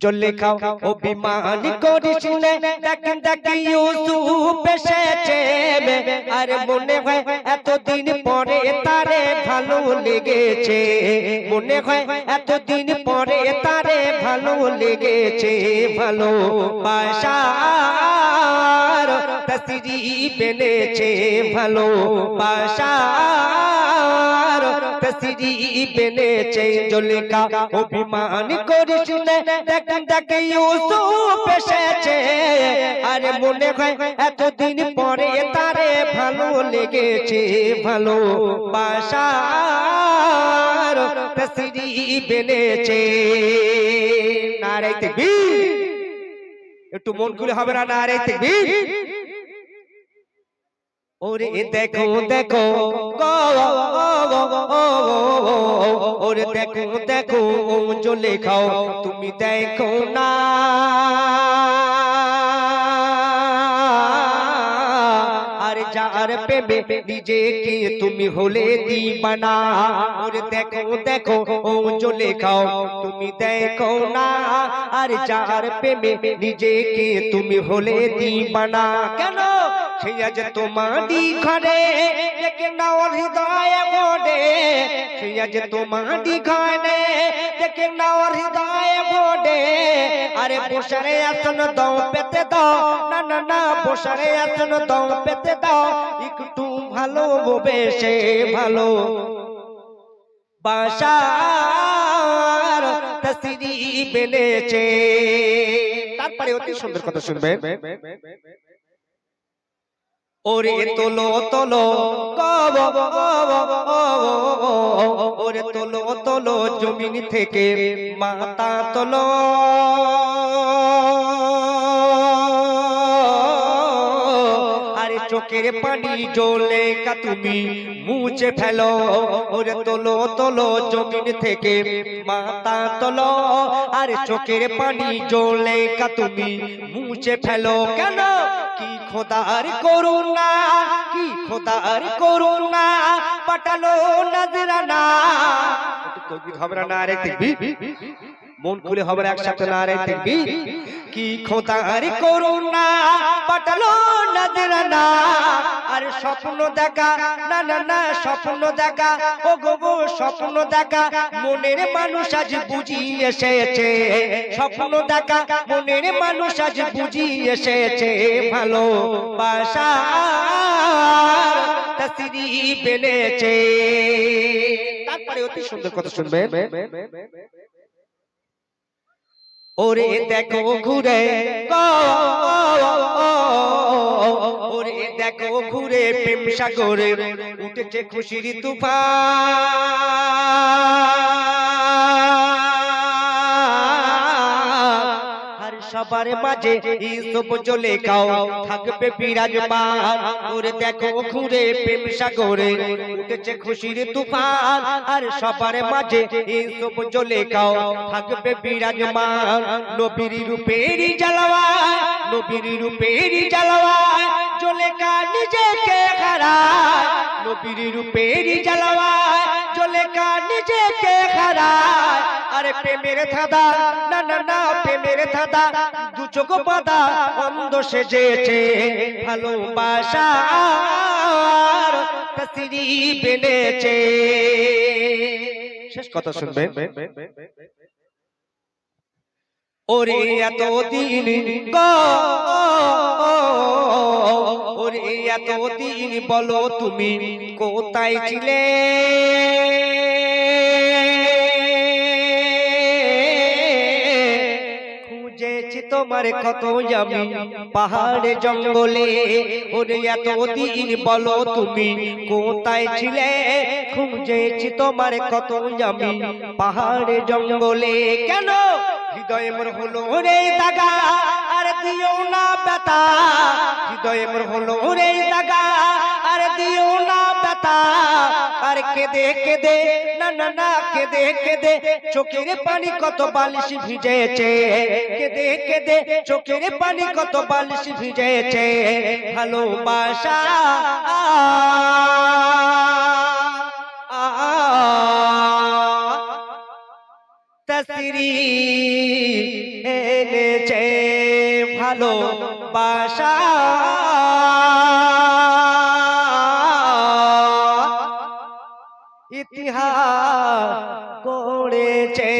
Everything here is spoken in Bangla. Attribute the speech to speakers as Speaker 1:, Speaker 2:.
Speaker 1: জলে খাও অভিমান করিস নে দেখ ইউসুফ এসেছে। আর মনে হয় এতদিন পরে তারে ভালো লেগেছে। মনে হয় এতদিন পরে তারে ভালো লেগেছে। ভালো বাসার তসরি বেনেছে ভালো অভিমান করিস আরে মনে হয় এতদিন পরে তারে ভালো লেগেছে, ভালো তাকবীর। একটু মন খুলে হবে না নারে তাকবীর? ওরে দেখো দেখো ওরে দেখো দেখো চলে খাও তুমি দেখো না আর যার পেবে নিজেকে তুমি হলে দিবানা ওরে দেখো দেখো ও চলে খাও তুমি দেখো না আর যার পেবে নিজেকে তুমি হলে দিবানা কেন সেই আজ তোমারই ঘরে দেখে নাও হৃদয় ভোরে সেই আজ তোমারই ঘরে দেখে নাও হৃদয় ভোরে আরে বসারে আসন দাও পেতে দাও। না না না বসারে আসন দাও পেতে দাও। একটু ভালো বেশে ভালো। বাসার তসরি বেলেছে। তারপরে অতি সুন্দর কথা শুনবেন। ওরে তোলো তোলো ওরে তোলো তোলো জমিন থেকে মাতা তোলো আরে চোখের পানি জলে কা তুমি মুছে ফেলো ওরে তোলো তোলো জমিন থেকে মাতা তোলো আরে চোখের পানি জলে কা তুমি মুছে ফেলো কেন খোদার করুণা কি খোদার করুণা পাঠালো নজরানা তৌহিদ হবে না রে দেখবি মন খুলে হবে একসাথে না রে দেখবি কি খোদার করুণা? পাঠালো নজরানা আর স্বপ্ন দেখা না না না স্বপ্ন দেখা। ও গো গো স্বপ্ন দেখা মনের মানুষ আজ বুঝি এসেছে। স্বপ্ন দেখা মনের মানুষ আজ বুঝি এসেছে। ভালো বাসার তসরি বেলেছে তারপরে অতি সুন্দর কথা শুনবেন। ওরে দেখো ঘুরে ওরে দেখো ঘুরে প্রেম সাগরে উঠেছে খুশির তুফান। সবার মাঝে ইউসুফ জ্বলে গাও থাকবে বিরাজমান। ঘুরে দেখো ঘুরে প্রেম সাগরে, উঠেছে খুশির তুফান। আর সবার মাঝে ইউসুফ জ্বলে গাও থাকবে বিরাজমান। নবীর রূপেরই জ্বালাওয়া নবীর রূপেরই জ্বালাওয়া জ্বলে কা নিজেকে হারায়, নবীর রূপেরই জ্বালাওয়া জ্বলে কা নিজেকে হারায়। আরে প্রেমের ধাঁধা, না না না, প্রেমের ধাঁধা, দু চোখ বাঁধা, অন্ধ সেজেছে ভালোবাসার তসরি বেনেছে শেষ কথা শুনবেন ওরে এত দিন ওরে এত দিন বলো তুমি কোথায় ছিলে? খুঁজেছি তোমার কত আমি পাহাড়ে জঙ্গলে। ওরে এত দিন বলো তুমি কোথায় ছিলে? খুঁজেছি তোমার কত আমি পাহাড়ে জঙ্গলে। কেন? হৃদয় মোর হলো রে দাগা আর দিও না ব্যথা হৃদয় মোর হলো রে দাগা আর দিও না ব্যথা আর কেঁদে কেঁদে না না না কেঁদে কেঁদে চোখের পানি কত বালিশ ভিজেছে কেঁদে কেঁদে চোখের পানি কত বালিশ ভিজেছে ভালোবাসা এনেছে ভালো বাসা ইতিহাস করেছে